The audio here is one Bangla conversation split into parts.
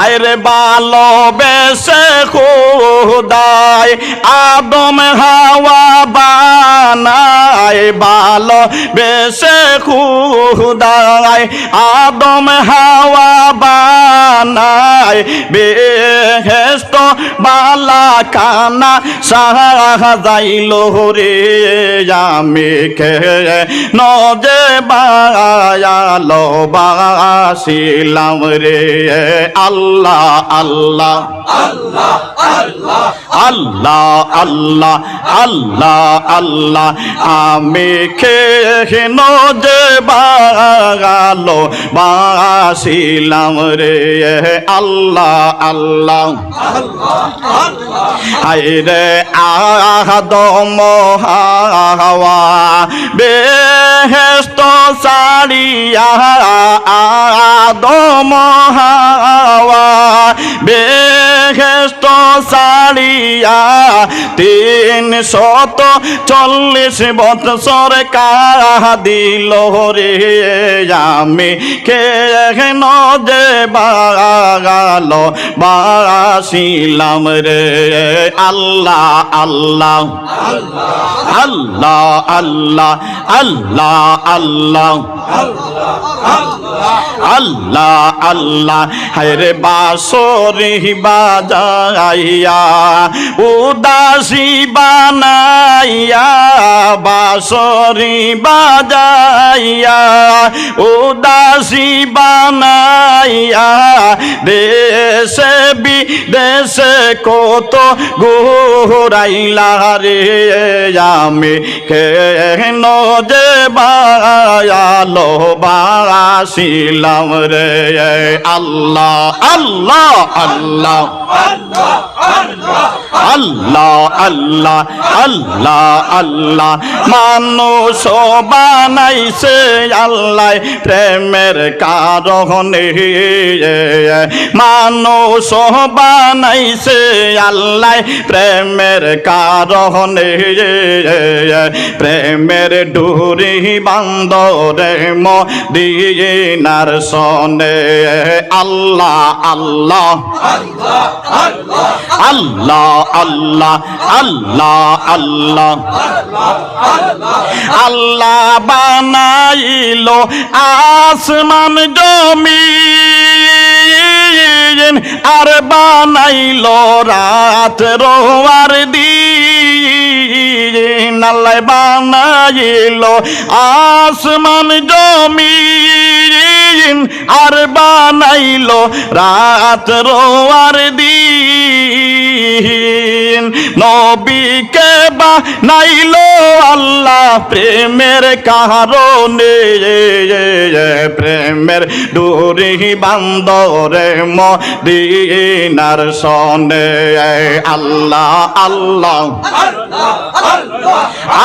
হায়রে ভালোবেসে খুদায় আদম হাওয়া বানায়। ভালো বেসে খুদায় আদম হাওয়া বানায়। বেহেস্ত বালা কানা সাহাযাইল রে আমি কে নজে বায়ালো বাসিলাম রে। আল্লাহ আল্লাহ আল্লাহ। আল্লাহ আল্লাহ আল্লাহ আমি খেন যে বাগালো বাসিলাম রে আল্লাহ আল্লাহ। আইরে আদম হাওয়া বেহেস্ত সাড়িয়া আদম বেহেস্ত সাড়িয়া তিন শত চল্লিশ বৎসর কাদিল রে। আমি কেন যে বাগাল বাসিলাম রে। আল্লাহ আল্লাহ আল্লাহ আল্লাহ আল্লাহ আল্লাহ। আল্লাহ আল্লাহ হায়রে বাসরি বাজাইয়া, উদাসী বানাইয়া, বাসরি বাজাইয়া, উদাসী বানাইয়া, দেশে বিদেশে কত ঘুরাইলা রে, আমি কেন যে বায়ালো? বাসিলাম রে আল্লাহ আল্লাহ আল্লাহ। আল্লাহ আল্লাহ আল্লাহ আল্লাহ। মানুষ বানাইছে আল্লাহ, প্রেমের কারণে মানুষ বানাইছে আল্লাহ, প্রেমের কারণে, প্রেমের ডুরি বান্দরে মদিনার সনে। আল্লাহ আল্লাহ আল্লাহ আল্লাহ আল্লাহ আল্লাহ আল্লাহ বানাইল আসমান জমি। আর বানাইল রাত রোয়ার দিন। আল্লাহ বানাইল আসমান জমি আর বানাইল রাত রোয়ার দিন। নবীকে বানাইল আল্লাহ প্রেমের কারণে। প্রেমের ডুরি বান্দরে মদিনার সনে। আল্লাহ। আল্লাহ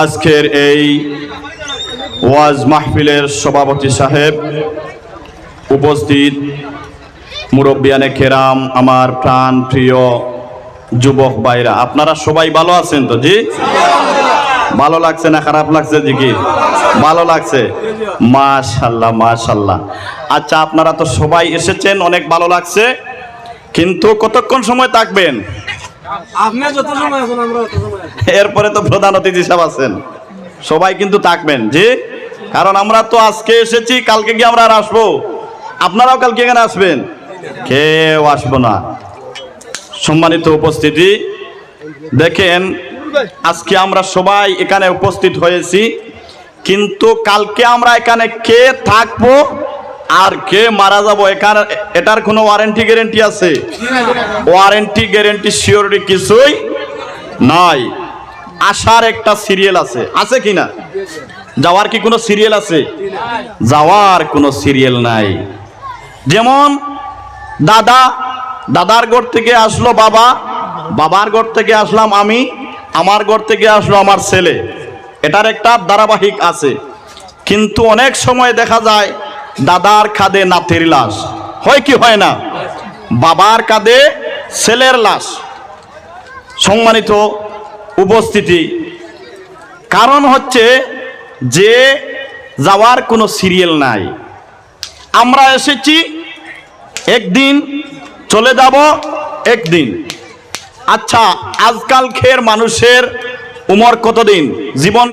আজকের এই ওয়াজ মাহফিলের সভাপতি সাহেব উপস্থিত মুরব্বিয়ানে কেরাম, আমার প্রাণ প্রিয় যুবক ভাইরা। আপনারা সবাই ভালো আছেন তো? জি? ভালো লাগছে না খারাপ লাগছে জি কি? ভালো লাগছে। মাশাল্লাহ মাশাল্লাহ। আচ্ছা আপনারা তো সবাই এসেছেন, অনেক ভালো লাগছে। কিন্তু কতক্ষণ সময় থাকবেন? এরপরে তো প্রধান অতিথি সাহেব আছেন। সবাই কিন্তু থাকবেন, জি? কারণ আমরা তো আজকে এসেছি, কালকে গিয়ে আমরা আর আসব। আপনারাও কালকে এখানে আসবেন? কেউ আসব না। সম্মানিত উপস্থিতি, দেখেন, আজকে আমরা সবাই এখানে উপস্থিত হয়েছি, কিন্তু কালকে আমরা এখানে কে থাকব? আর কে মারা যাব? এখানে এটার কোনো ওয়ারেন্টি গ্যারেন্টি আছে? ওয়ারেন্টি গ্যারেন্টি সিওরিটি কিছুই নাই। আসার একটা সিরিয়াল আছে। আছে কি না? যাওয়ার কি কোনো সিরিয়াল আছে? যাওয়ার কোনো সিরিয়াল নাই। যেমন দাদা, দাদার ঘর থেকে আসলো বাবা, বাবার ঘর থেকে আসলাম আমি, আমার ঘর থেকে আসলো আমার ছেলে। এটার একটা ধারাবাহিক আছে। কিন্তু অনেক সময় দেখা যায় দাদার কাঁধে নাতির লাশ। হয় কি হয় না? বাবার কাঁধে ছেলের লাশ। সম্মানিত উপস্থিতি। কারণ হচ্ছে যে যাওয়ার কোনো সিরিয়াল নাই। আমরা এসেছি একদিন, চলে যাব একদিন। আচ্ছা আজকাল খের মানুষের উমর কতদিন? জীবন